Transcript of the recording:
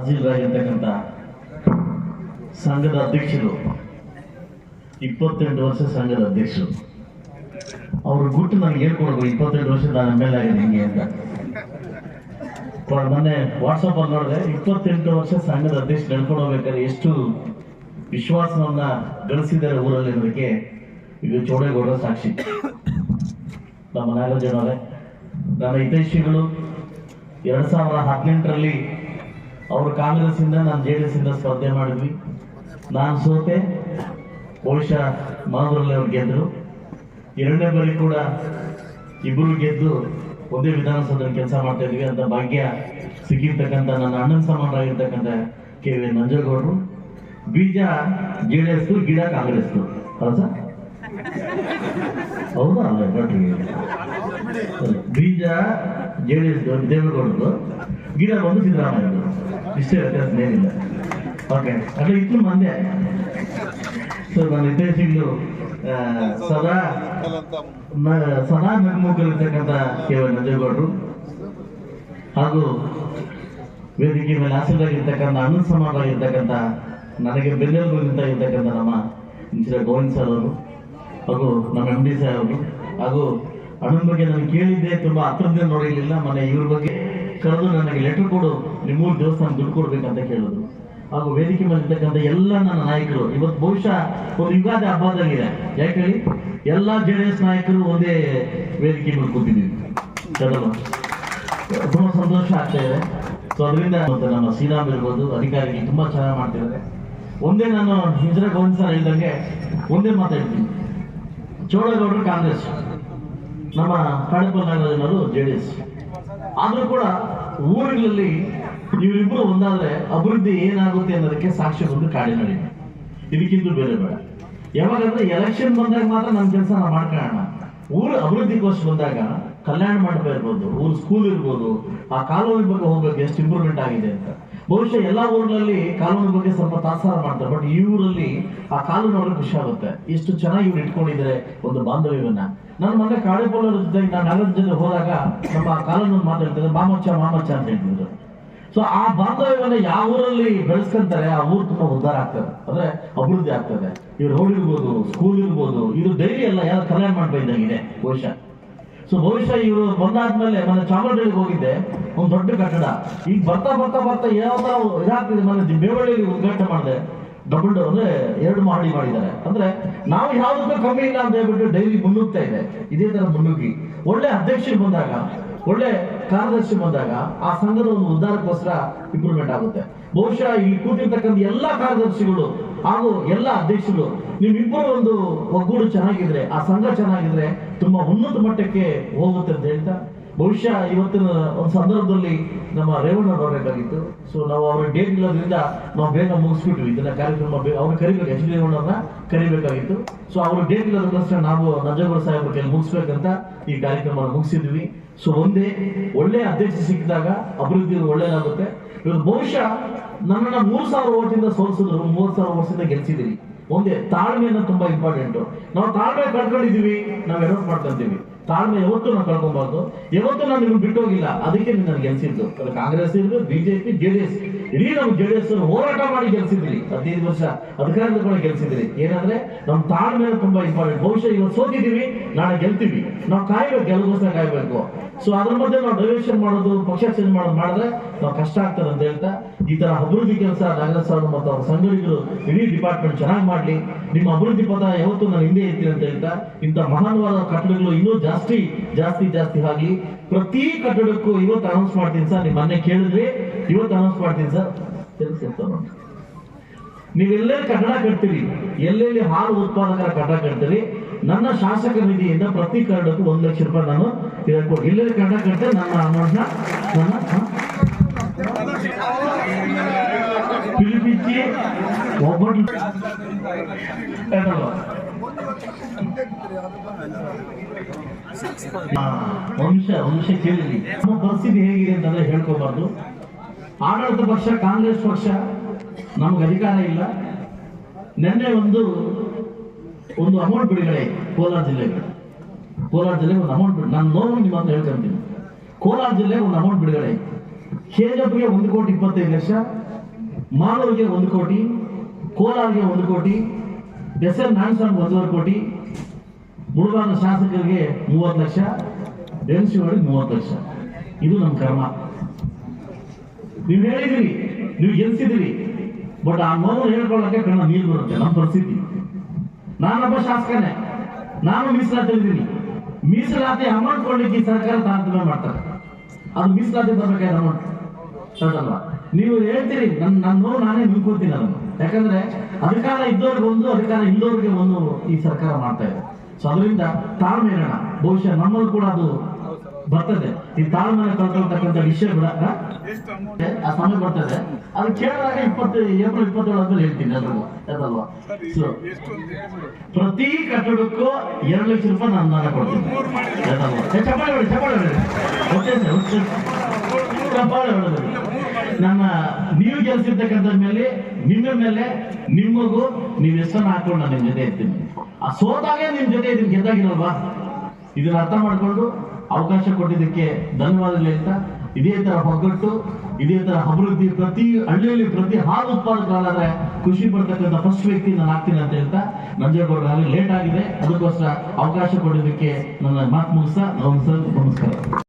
ಹಾಜರಾಗಿರ್ತಕ್ಕಂಥ ಸಂಘದ ಅಧ್ಯಕ್ಷರು, ಇಪ್ಪತ್ತೆಂಟು ವರ್ಷ ಸಂಘದ ಅಧ್ಯಕ್ಷರು. ಅವ್ರ ಗುಟ್ಟು ನನಗೆ ಹೇಳ್ಕೊಡ್ಬೇಕು ಇಪ್ಪತ್ತೆಂಟು ವರ್ಷ ನಾನು ಎಂ ಎಲ್ ಆಗಿದೆ ಹಿಂಗೆ ಅಂತ. ಮೊನ್ನೆ ವಾಟ್ಸಪ್ ಅಲ್ಲಿ ನೋಡಿದೆ, ಇಪ್ಪತ್ತೆಂಟು ವರ್ಷ ಸಂಘದ ಅಧ್ಯಕ್ಷ ನಡ್ಕೊಂಡು ಹೋಗ್ಬೇಕಾದ್ರೆ ಎಷ್ಟು ವಿಶ್ವಾಸವನ್ನ ಗಳಿಸಿದ್ದಾರೆ ಊರಲ್ಲಿ ಅನ್ನೋದಕ್ಕೆ ಇದು ಚೋಡೇಗೌಡರ ಸಾಕ್ಷಿ. ನಮ್ಮ ನಾಗರಾಜನವರೇ, ನನ್ನ ಹಿತೈಷಿಗಳು, ಎರಡ್ ಸಾವಿರದ ಹದಿನೆಂಟರಲ್ಲಿ ಅವರು ಕಾಂಗ್ರೆಸ್ ಇಂದ ನಾನು ಜೆ ಡಿ ಎಸ್ ಇಂದ ಸ್ಪರ್ಧೆ ಮಾಡಿದ್ವಿ. ನಾನು ಸೋತೆ ಬಹುಶಃ ಮಾಧುರಲ್ಲಿ ಅವ್ರು ಗೆದ್ದರು ಎರಡನೇ ಬಾರಿ ಕೂಡ ಇಬ್ಬರು ಗೆದ್ದು ಒಂದೇ ವಿಧಾನಸೌಧದಲ್ಲಿ ಕೆಲಸ ಮಾಡ್ತಾ ಇದ್ವಿ ಅಂತ ಭಾಗ್ಯ ಸಿಕ್ಕಿರ್ತಕ್ಕಂಥ ನನ್ನ ಅಣ್ಣನ ಸಮಾನರಾಗಿರ್ತಕ್ಕಂಥ ಕೆ ವಿ ನಂಜೇಗೌಡರು ಬೀಜ ಜೆ ಡಿ ಎಸ್ ಗಿಡ ಕಾಂಗ್ರೆಸ್ ಬೀಜ ಜೆ ಡಿ ಎಸ್ ದೇವೇಗೌಡರು ಗಿಡ ಬಂದು ಸಿದ್ದರಾಮಯ್ಯರು ಇಷ್ಟೇ ವ್ಯತ್ಯಾಸ ಏನಿಲ್ಲ ಓಕೆ ಅದೇ ಇತ್ತು ಮಂದೆ ಸೊ ನಾನು ಆ, ಸದಾ ಸದಾ ನಗುಮುಖರಿರ್ತಕ್ಕಂಥ ಕೆ ವೈ ನಂಜೇಗೌಡರು ಹಾಗೂ ವೇದಿಕೆ ಮೇಲೆ ಆಸೀನರಾಗಿರ್ತಕ್ಕಂಥ ಅಣ್ಣ ಸಮಾನರಾಗಿರ್ತಕ್ಕಂಥ ನನಗೆ ಬೆನ್ನೆಲುಬು ಇರ್ತಕ್ಕಂಥ ನಮ್ಮ ಇಂಚಿರ ಗೋವಿಂದ್ ಸರ್ ಅವರು ಹಾಗೂ ನಮ್ಮ ಎಂ ಡಿ ಹಾಗೂ ಅಣ್ಣನ ಬಗ್ಗೆ ನಾನು ಕೇಳಿದ್ದೆ ತುಂಬಾ ಹತ್ರದಿಂದ ನೋಡಿರಲಿಲ್ಲ ಮನೆ ಇವ್ರ ಬಗ್ಗೆ ಕರೆದು ನನಗೆ ಲೆಟರ್ ಕೊಡು ನಿಮ್ಮ ಮೂರು ದೇವಸ್ಥಾನ ದುಡ್ಡು ಕೊಡ್ಬೇಕಂತ ಕೇಳಿದ್ರು. ಹಾಗೂ ವೇದಿಕೆ ಮೇಲೆ ಇರ್ತಕ್ಕಂಥ ಎಲ್ಲ ನನ್ನ ನಾಯಕರು, ಇವತ್ತು ಬಹುಶಃ ಒಂದು ಯುಗಾದಿ ಹಬ್ಬದಾಗಿದೆ ಯಾಕೆ ಹೇಳಿ? ಎಲ್ಲ ಜೆ ಡಿ ಎಸ್ ನಾಯಕರು ಒಂದೇ ವೇದಿಕೆ ಮೇಲೆ ಕೂತಿದ್ದೀವಿ. ತುಂಬಾ ಸಂತೋಷ ಆಗ್ತಾ ಇದೆ. ಸೊ ಅದರಿಂದ ಮತ್ತೆ ನಮ್ಮ ಶ್ರೀರಾಮ್ ಇರ್ಬೋದು ಅಧಿಕಾರಿಗೆ ತುಂಬಾ ಚೆನ್ನಾಗಿ ಮಾಡ್ತಿದ್ದಾರೆ. ಒಂದೇ ನಾನು ಹಿಂಜರ ಗೋವಿಂದ್ ಸರ್ ಹೇಳಿದಂಗೆ ಒಂದೇ ಮಾತಾಡ್ತೀನಿ. ಚೋಳಗೌಡರು ಕಾಂಗ್ರೆಸ್, ನಮ್ಮ ಕಡಪ ನಾಗರಾಜನವರು ಜೆ ಡಿ ಎಸ್ ಆದ್ರೂ ಕೂಡ ಊರುಗಳಲ್ಲಿ ಇವರಿಬ್ರು ಒಂದಾದ್ರೆ ಅಭಿವೃದ್ಧಿ ಏನಾಗುತ್ತೆ ಅನ್ನೋದಕ್ಕೆ ಸಾಕ್ಷಿ ಬಂದು ಕಾಡಿನಡಿ ಇದಕ್ಕಿಂತ ಬೇರೆ ಬೇಡ. ಯಾವಾಗಂದ್ರೆ ಎಲೆಕ್ಷನ್ ಬಂದಾಗ ಮಾತ್ರ ನಮ್ಮ ಕೆಲಸ ನಾವು ಮಾಡ್ಕೊಳ್ಳೋಣ. ಊರು ಅಭಿವೃದ್ಧಿಗೋಸ್ಕರ ಬಂದಾಗ ಕಲ್ಯಾಣ ಮಂಟಪ ಇರ್ಬೋದು, ಊರು ಸ್ಕೂಲ್ ಇರ್ಬೋದು, ಆ ಕಾಲೋನಿ ಬಗ್ಗೆ ಹೋಗ್ಬೇಕು, ಎಷ್ಟು ಇಂಪ್ರೂವ್ಮೆಂಟ್ ಆಗಿದೆ ಅಂತ. ಬಹುಶಃ ಎಲ್ಲಾ ಊರಿನಲ್ಲಿ ಕಾನೂನು ಬಗ್ಗೆ ಸ್ವಲ್ಪ ತಾತ್ಸಾರ ಮಾಡ್ತಾರೆ. ಬಟ್ ಈ ಊರಲ್ಲಿ ಆ ಕಾನೂನು ನೋಡೋಕೆ ಖುಷಿ ಆಗುತ್ತೆ. ಎಷ್ಟು ಚೆನ್ನಾಗಿ ಇವ್ರು ಇಟ್ಕೊಂಡಿದ್ದಾರೆ ಒಂದು ಬಾಂಧವ್ಯವನ್ನ. ನನ್ನ ಮನೆ ಕಾಳಿಪೋಲರ ಜೊತೆ ನಾನು ನಗರ ಜೊತೆ ಹೋದಾಗ ನಮ್ಮ ಕಾನೂನು ಮಾತಾಡ್ತಿದ್ರು, ಮಾಮಚ್ಚ ಮಾಮಚ್ಚ ಅಂತ ಹೇಳ್ತಿದ್ರು. ಸೊ ಆ ಬಾಂಧವ್ಯವನ್ನ ಯಾವ ಊರಲ್ಲಿ ಬೆಳೆಸ್ಕೊಂತಾರೆ, ಆ ಊರು ತುಂಬಾ ಉದ್ಧಾರ ಆಗ್ತದೆ. ಅಂದ್ರೆ ಅಭಿವೃದ್ಧಿ ಆಗ್ತದೆ. ಇವ್ರು ರೋಡ್ ಇರ್ಬೋದು ಸ್ಕೂಲ್ ಇರ್ಬೋದು ಇದು ಡೈಲಿ ಎಲ್ಲ ಯಾರು ಕಲ್ಯಾಣ ಮಾಡ್ತಾ ಬಹುಶಃ. ಸೊ ಬಹುಶಃ ಇವರು ಬಂದಾದ್ಮೇಲೆ ಮೊನ್ನೆ ಚಾಮರಾಜನಗರಿಗೆ ಹೋಗಿದ್ದೆ. ಒಂದು ದೊಡ್ಡ ಕಟ್ಟಡ. ಈಗ ಬರ್ತಾ ಬರ್ತಾ ಬರ್ತಾ ಏನೋ ಇದಾಗ್ತಿದೆ. ಮೊನ್ನೆ ಬೇವಳ್ಳಿ ಉದ್ಘಾಟನೆ ಮಾಡಿದೆ. ಡಬಲ್ ಡೋರ್ ಅಂದ್ರೆ ಎರಡು ಮಹಡಿ ಮಾಡಿದ್ದಾರೆ. ಅಂದ್ರೆ ನಾವು ಯಾವುದಕ್ಕೂ ಕಮ್ಮಿ ಇಲ್ಲ ಅಂತ ಹೇಳ್ಬಿಟ್ಟು ಡೈಲಿ ಮುನ್ನುಗ್ತಾ ಇದೆ. ಇದೇ ತರ ಮುನ್ನುಗ್ಗಿ. ಒಳ್ಳೆ ಅಧ್ಯಕ್ಷರು ಬಂದಾಗ ಒಳ್ಳೆ ಕಾರ್ಯದರ್ಶಿ ಬಂದಾಗ ಆ ಸಂಘದ ಒಂದು ಉದ್ಧಾರಕ್ಕೋಸ್ಕರ ಇಂಪ್ರೂವ್ಮೆಂಟ್ ಆಗುತ್ತೆ. ಬಹುಶಃ ಇಲ್ಲಿ ಕೂತಿರ್ತಕ್ಕಂಥ ಎಲ್ಲಾ ಕಾರ್ಯದರ್ಶಿಗಳು ಹಾಗೂ ಎಲ್ಲ ಅಧ್ಯಕ್ಷರು ನಿಮ್ಮಿಬ್ಬರು ಒಂದು ಒಗ್ಗೂಡು ಚೆನ್ನಾಗಿದ್ರೆ, ಆ ಸಂಘ ಚೆನ್ನಾಗಿದ್ರೆ ತುಂಬಾ ಉನ್ನತ ಮಟ್ಟಕ್ಕೆ ಹೋಗುತ್ತೆ ಅಂತ ಹೇಳ್ತಾ ಬಹುಶಃ ಇವತ್ತಿನ ಒಂದು ಸಂದರ್ಭದಲ್ಲಿ ನಮ್ಮ ರೇವಣ್ಣ ಬರಬೇಕಾಗಿತ್ತು ಸೊ ನಾವು ಅವ್ರ ಡೇಟ್ ಇಲ್ಲೋದ್ರಿಂದ ನಾವು ಬೇಗ ಮುಗಿಸ್ಬಿಟ್ವಿ. ಇದನ್ನ ಕಾರ್ಯಕ್ರಮ ಅವ್ರ ಕರಿಬೇಕು. ಎಚ್ ಡಿ ರೇವಣ್ಣವ್ರನ್ನ ಕರಿಬೇಕಾಗಿತ್ತು. ಸೊ ಅವ್ರ ಡೇಟ್ ಇಲ್ಲದಕ್ಕೋಸ್ಕರ ನಾವು ನಂಜೇಗೌಡ ಸಾಹೇಬ್ ಕೈಲಿ ಮುಗಿಸ್ಬೇಕಂತ ಈ ಕಾರ್ಯಕ್ರಮ ಮುಗಿಸಿದ್ವಿ. ಸೊ ಒಂದೇ ಒಳ್ಳೆ ಅಧ್ಯಕ್ಷ ಸಿಕ್ಕಿದಾಗ ಅಭಿವೃದ್ಧಿ ಒಳ್ಳೇದಾಗುತ್ತೆ. ಇವತ್ತು ಬಹುಶಃ ನನ್ನನ್ನ ಮೂರ್ ಸಾವಿರ ಓಟಿಂದ ಸೋಲಿಸಿದ್ರು. ಮೂರ್ ಸಾವಿರ ವರ್ಷದಿಂದ ಗೆಲ್ಸಿದೀವಿ. ಒಂದೇ ತಾಳ್ಮೆಯನ್ನು ತುಂಬಾ ಇಂಪಾರ್ಟೆಂಟ್ ನಾವು ತಾಳ್ಮೆ ಕಳ್ಕೊಂಡಿದೀವಿ ನಾವು ಎಡವಟ್ ಮಾಡ್ಕೊಂತೀವಿ. ತಾಳ್ಮೆ ಯಾವತ್ತೂ ನಾನು ಕಳ್ಕೊಬಾರ್ದು, ಯಾವತ್ತೂ ನಾನು ನಿಮ್ಗೆ ಬಿಟ್ಟೋಗಿಲ್ಲ. ಅದಕ್ಕೆ ನೀವು ನನಗೆ ಗೆಲ್ಸಿದ್ದು. ಅದು ಕಾಂಗ್ರೆಸ್ ಇದ್ರು ಬಿಜೆಪಿ ಜೆಡಿಎಸ್ ಇಡೀ ನಮ್ಮ ಜೆಡಿಎಸ್ ಹೋರಾಟ ಮಾಡಿ ಗೆಲ್ಸಿದ್ರಿ. ಹದಿನೈದು ವರ್ಷ ಅಧಿಕಾರದಿಂದ ಕೂಡ ಗೆಲ್ಸಿದ್ರಿ. ಏನಂದ್ರೆ ನಮ್ಮ ತಾಳ್ಮೆ ತುಂಬಾ ಇಂಪಾರ್ಟೆಂಟ್ ಬಹುಶಃ ಇವತ್ತು ಸೋತಿದೀವಿ ನಾಳೆ ಗೆಲ್ತೀವಿ. ನಾವು ಕಾಯ್ಬೇಕು ಗೆಲುಗೋಸ್ಕರ ಕಾಯ್ಬೇಕು. ಸೊ ಅದ್ರ ಮಧ್ಯೆ ನಾವು ಡೈವೇಷನ್ ಮಾಡೋದು ಪಕ್ಷ ಚೇಂಜ್ ಮಾಡೋದು ಮಾಡಿದ್ರೆ ನಾವು ಕಷ್ಟ ಆಗ್ತದೆ ಅಂತ ಹೇಳ್ತಾ, ಈ ತರ ಅಭಿವೃದ್ಧಿ ಕೆಲಸ ನಾಗರಾಜ್ ಸರ್ ಮತ್ತು ಅವ್ರ ಸಂಘರಿಗರು ಇಡೀ ಡಿಪಾರ್ಟ್ಮೆಂಟ್ ಚೆನ್ನಾಗಿ ಮಾಡ್ಲಿ. ನಿಮ್ಮ ಅಭಿವೃದ್ಧಿ ಪದ ಯಾವತ್ತೂ ನಾನು ಹಿಂದೆ ಇರ್ತೀನಿ ಅಂತ ಹೇಳ್ತಾ, ಇಂಥ ಮಹಾನ್ವಾದ ಕಟ್ಟಡಗಳು ಇನ್ನೂ ಜಾಸ್ತಿ ಜಾಸ್ತಿ ಜಾಸ್ತಿ ಆಗಲಿ. ಪ್ರತಿ ಕಟ್ಟಡಕ್ಕೂ ಇವತ್ತು ಅನೌನ್ಸ್ ಮಾಡ್ತೀನಿ ಸರ್ ನಿಮ್ಮ ಮನೆ ಕೇಳಿದ್ರಿ. ಇವತ್ತು ಅನೌನ್ಸ್ ಮಾಡ್ತೀನಿ ಸರ್. ತಿಳಿಸಿರ್ತಾರೆ ನೀವೆಲ್ಲೇ ಕಟ್ಟಡ ಕಟ್ತೀರಿ, ಎಲ್ಲೆಲ್ಲಿ ಹಾಲು ಉತ್ಪಾದಕರ ಕಟ್ಟಡ ಕಟ್ತೀರಿ, ನನ್ನ ಶಾಸಕ ನಿಧಿಯಿಂದ ಪ್ರತಿ ಕಟ್ಟಡಕ್ಕೂ ಒಂದು ಲಕ್ಷ ರೂಪಾಯಿ ನಾನು ಇದಕ್ಕೆ ಇಲ್ಲೇ ಕಂಡ ಕಟ್ಟಡ ಕಟ್ತಾರೆ ನನ್ನ ಅಮೌಂಟ್ನ ನನ್ನ ಹ? ಪಿಲಿಪಿಚ್ಚಿ ಒಬ್ಬಟ್ಟು? ವಂಶ ವಂಶ ಕೇಳಿರಿ. ನಮ್ಮ ಪರಿಸ್ಥಿತಿ ಹೇಗಿದೆ ಅಂತಂದ್ರೆ ಹೇಳ್ಕೋಬಾರ್ದು. ಆಡಳಿತ ಪಕ್ಷ, ಕಾಂಗ್ರೆಸ್ ಪಕ್ಷ ನಮ್ಗೆ ಅಧಿಕಾರ ಇಲ್ಲ. ನಿನ್ನೆ ಒಂದು ಒಂದು ಅಮೌಂಟ್ ಬಿಡುಗಡೆ ಕೋಲಾರ ಜಿಲ್ಲೆಗೆ. ಕೋಲಾರ ಜಿಲ್ಲೆಗೆ ಒಂದು ಅಮೌಂಟ್ ನಾನು ನೋವು ನಿಮ್ಮ ಹತ್ರ ಹೇಳ್ಕೊಂತೀನಿ ಕೋಲಾರ ಜಿಲ್ಲೆಗೆ ಒಂದು ಅಮೌಂಟ್ ಬಿಡುಗಡೆ. ಕೆಜಪ್ಗೆ ಒಂದು ಕೋಟಿ ಇಪ್ಪತ್ತೈದು ಲಕ್ಷ, ಮಾಲೂರಿಗೆ ಒಂದು ಕೋಟಿ, ಕೋಲಾರಿಗೆ ಒಂದು ಕೋಟಿ ಎಸ್ ಎಲ್ ನಾರಾಯಣಸ್ವಾಮಿ ಒಂದೂವರೆ ಕೋಟಿ, ಮುಳುಗಾದ ಶಾಸಕರಿಗೆ ಮೂವತ್ತು ಲಕ್ಷ ದೇವಶಿವರಿಗೆ ಮೂವತ್ತು ಲಕ್ಷ. ಇದು ನಮ್ಮ ಕರ್ಮ. ನೀವು ಹೇಳಿದಿರಿ, ನೀವು ಗೆಲ್ಸಿದಿರಿ, ಬಟ್ ಆ ನೋವು ಹೇಳ್ಕೊಳ್ಳೋಕೆ ಕಣ್ಣ ನೀರು ಬರುತ್ತೆ ನಮ್ಮ ಪರಿಸ್ಥಿತಿ. ನಾನೊಬ್ಬ ಶಾಸಕನೇ, ನಾನು ಮೀಸಲಾತಿ ಇದ್ದೀನಿ ಮೀಸಲಾತಿ ಅಮೌಂಟ್ ಕೊಡ್ಲಿಕ್ಕೆ ಸರ್ಕಾರ ತಾರತಮ್ಯ ಮಾಡ್ತಾರೆ. ಅದು ಮೀಸಲಾತಿ ಬರ್ಬೇಕಾದ್ರೆ ಅಮೌಂಟ್. ಅಲ್ವಾ? ನೀವು ಹೇಳ್ತೀರಿ ನನ್ನ ನನ್ನ ನೋವು ನಾನೇ ನುಗ್ಕೋತೀನಿ ಅದನ್ನು. ಯಾಕಂದ್ರೆ ಅಧಿಕಾರ ಇದ್ದವ್ರಿಗೆ ಒಂದು, ಅಧಿಕಾರ ಇಲ್ಲದವ್ರಿಗೆ ಒಂದು ಈ ಸರ್ಕಾರ ಮಾಡ್ತಾ ಇದೆ. ಸೊ ಅದರಿಂದ ತಾಳ್ಮೆ ಇರೋಣ. ಬಹುಶಃ ನಮ್ಮಲ್ಲಿ ಕೂಡ ಅದು ಬರ್ತದೆ. ಈ ತಾಳ್ಮೆ ಕಳ್ಕೊಳ್ತಕ್ಕಂಥ ವಿಷಯ ಬಿಡಕ್ಕ ಆ ಸಮಯ ಬರ್ತದೆ. ಅದು ಕೇಳಿದಾಗ ಇಪ್ಪತ್ತು ಏಪ್ರಿಲ್ ಇಪ್ಪತ್ತೇಳು ಅಂತ ಹೇಳ್ತೀನಿ ಅದಲ್ವಾ? ಸೊ ಪ್ರತಿ ಕಟ್ಟಡಕ್ಕೂ ಎರಡು ಲಕ್ಷ ರೂಪಾಯಿ ನಾನು ದಾನ ಕೊಡ್ತೀನಿ. ಚಪ್ಪಾಳೆ ಹೇಳಿ ಚಪ್ಪಾಳೆ ಓಕೆ ಸರ್ ಚಪ್ಪಾಳೆ ಹೊಡೆದ್ರಿ ನನ್ನ ನೀವು ಗೆಲ್ಸಿರ್ತಕ್ಕಂಥ ಮೇಲೆ ನಿಮ್ಮ ಮೇಲೆ ನಿಮಗೂ ನೀವು ಹೆಸರನ್ನ ಹಾಕೊಂಡು ನಾನು ನಿಮ್ ಜೊತೆ ಇರ್ತೀನಿ. ಆ ಸೋತಾಗೆ ನಿಮ್ ಜೊತೆ ಇದನ್ನ ಗೆದ್ದಾಗಿರಲ್ವಾ? ಇದನ್ನ ಅರ್ಥ ಮಾಡ್ಕೊಂಡು ಅವಕಾಶ ಕೊಟ್ಟಿದ್ದಕ್ಕೆ ಧನ್ಯವಾದಗಳು ಅಂತ ಇದೇ ತರ ಒಗ್ಗಟ್ಟು ಇದೇ ತರ ಅಭಿವೃದ್ಧಿ ಪ್ರತಿ ಹಳ್ಳಿಯಲ್ಲಿ ಪ್ರತಿ ಹಾಲು ಉತ್ಪಾದಕರಾದ್ರೆ ಖುಷಿ ಪಡ್ತಕ್ಕಂಥ ಫಸ್ಟ್ ವ್ಯಕ್ತಿ ನಾನು ಆಗ್ತೀನಿ ಅಂತ ಹೇಳ್ತಾ ನಂಜೇಗೌಡ ಲೇಟ್ ಆಗಿದೆ, ಅದಕ್ಕೋಸ್ಕರ ಅವಕಾಶ ಕೊಟ್ಟಿದ್ದಕ್ಕೆ ನನ್ನ ಮಾತು ಮುಗಿಸ್ತಾ, ನಮಸ್ಕಾರ ನಮಸ್ಕಾರ.